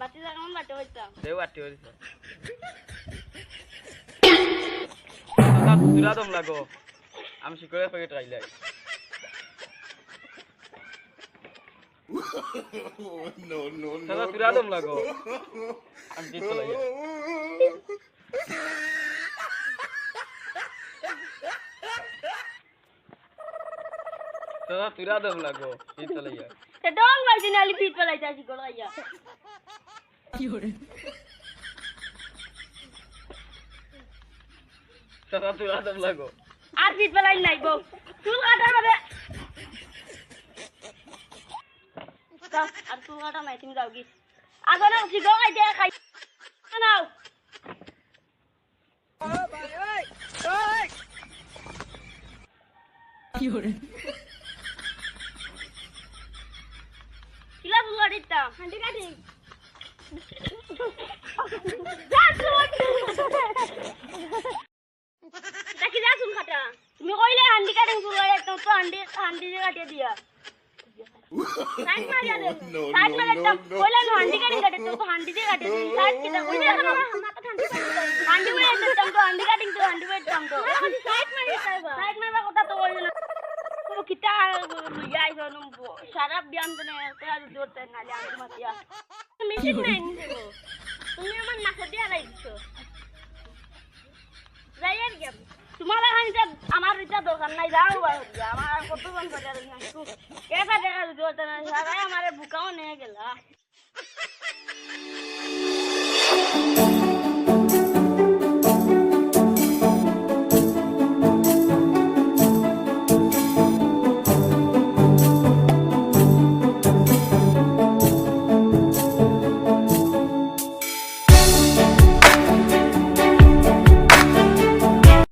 বাতি লাগাম বাটি হইতাম দেও আটি হইছে দাদা তুরা দম লাগো। আমি শিকড়ে কই ট্রাইলাই नो नो नो सदा पिला तुम लगो अब जीत तो लगे सदा पिला तुम लगो जीत तो लगे तो डोंग भाई ने अली पीट पलाई जासी गोला या योरे सदा पिला तुम लगो आज पीट पलाई नहीं बो तू आधा बजे যাও, আর চুল কাটা নাই তুমি যাও কি আগে না শিখো খাইতে খাই। নাও। কিলা চুল কাটিতাম হান্ডি কাটি দেখি যা চুল কাটা। তুমি কইলে হান্ডি কাটিং চুল কাটে তো হান্ডি হান্ডি কাটিয়ে দিয়া। মেশিন নাই নিছো তুমি আমার নাকে দিয়া কি তোমার এখন এটা আমার এটা দরকার নাই, যাও আমার কত বন্ধ করে কেসা দেখা দিতে সারাই আমার বুকাও নিয়ে গেলা।